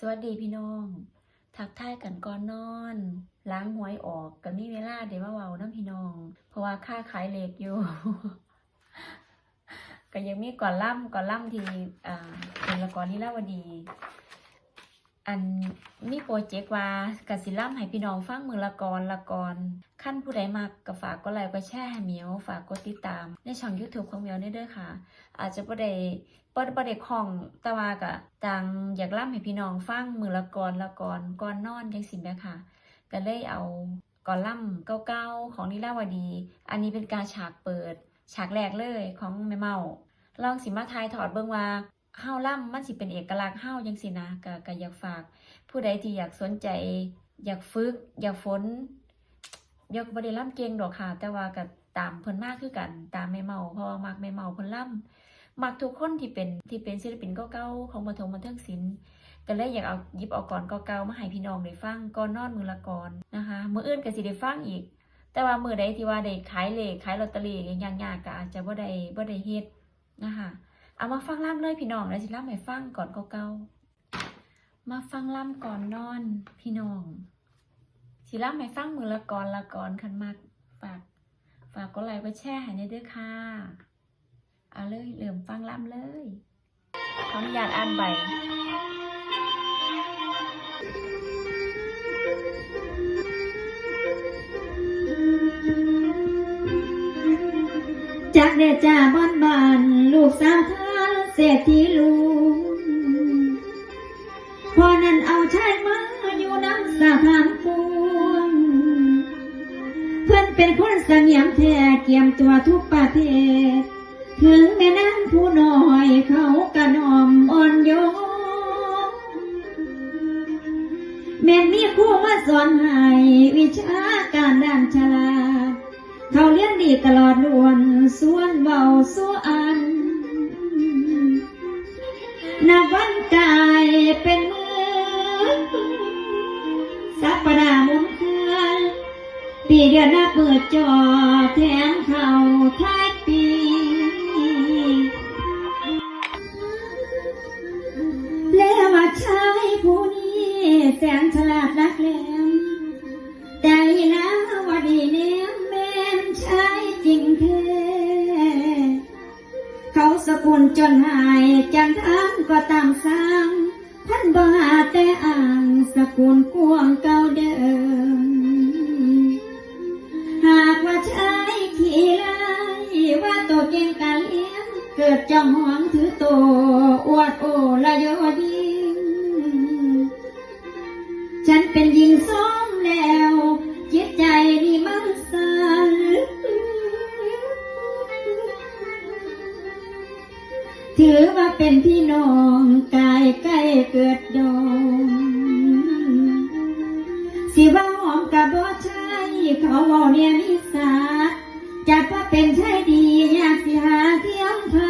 สวัสดีพี่น้อง ทักทายกันก่อนนอน ล้างหวยออกกันมีเวลาเดี๋ยวมาเว้าน้ำพี่น้อง เพราะว่าค่าขายเหล็กอยู่ ก็ยังมีก่อนล่ำก่อนล่ำที่อ่าเป็นละครนี่ลาวดี อันมีโปรเจกต์ว่ากสิล่ำให้พี่น้องฟังมือละกรละกรขั้นผู้ใดมักก็ฝากก็ไลค์ก็แชร์ให้เหมียวฝากกดติดตาม ในช่อง YouTube ของเหมียวได้ด้อค่ะ อาจจะบ่ได้บ่บ่ได้คล่องต่ว่าก็จังอยากล่ำให้พี่น้องฟังมือละกรละกรก่อนนอนจังซี่แหมค่ะ ก็เลยเอาก่อนล่ำเก่าๆของนิลาวดี อันนี้เป็นการฉากเปิด ฉากแรกเลยของแม่เมา ลองสิมาทายถอดเบิ่งว่า เฮาล่ำมันสิเป็นเอกลักษณ์เฮาจังซี่นะก็ก็อยากฝาก ผู้ใดที่อยากสนใจ อยากฝึก อยากฝนอยากบ่ได้ล่ำเก่งดอกค่ะ แต่ว่าก็ตามเพิ่นมากคือกันตามแม่เมาเพราะว่ามักแม่เมาเพิ่นล่ำมักทุกคนที่เป็นที่เป็นศิลปินก็เก่าของบันทงบันเทิงศิลป์ก็เลยอยากเอายิบเอาก่อนก็เก่ามาให้พี่น้องได้ฟังก่อนนอนมือละก่อนนะคะมืออื่นก็สิได้ฟังอีก แต่ว่ามือใดที่ว่าได้ขายเลขขายลอตเตอรี่อย่างยากๆก็อาจจะบ่ได้บ่ได้เฮ็ดนะคะ เอามาฟังล่ำเลยพี่น้องแล้วสิล่ำให้ฟังก่อนเก่าๆมาฟังล่ำก่อนนอนพี่น้องสิล่ำให้ฟังมือละก่อนละก่อนคันมากฝากฝากกดไลค์กดแชร์ให้ในเด้อค่ะเอาเลยเริ่มฟังล่ำเลยขออนุญาตอ่านใบจากเดจ่าบ้านบ้าน ลูกสาวทาน เศรษฐีลุงพอนั้นเอาชายมาอยู่น้ำสาถานปวงเพื่อนเป็นคนเสงี่ยมแท้เกี่ยมตัวทุกประเทศ ถึงแม่นางผู้น้อยเขากระนอมอ่อนโยนแม่นมีครูมาสอนให้วิชาการด้านฉลาเขาเลี้ยงดีตลอดล้วนส่วนเบาส่วนอัน นับวันกายเป็นมือสัปดาห์มุนเคลื่อนปีเดือนนับเปิดจอแทงเขาท้ายปีแล้วว่าชายผู้นี้แสนฉลาดรักแหลมใจนะว่าดีเนี้ยแม่นใช่จริงแท้เขา สกุลจนหายจันทานก็ตามสร้างพันบ่หาแต่อ่างสกุลกวงเก่าเดิม หากว่าใช้ขี้ไล่ว่าตัวเก่งการเลี้ยงเกิดจองหวงถือโตอวดโอละยอยิ่ ถือว่าเป็นพี่น้องกายใกล้เกิดดองสิว่าหอมกับบ่ใช่เขาบอกเนี่ยมิสาจัดว่าเป็นใช่ดีอยากสิหาเที่ยงเธอ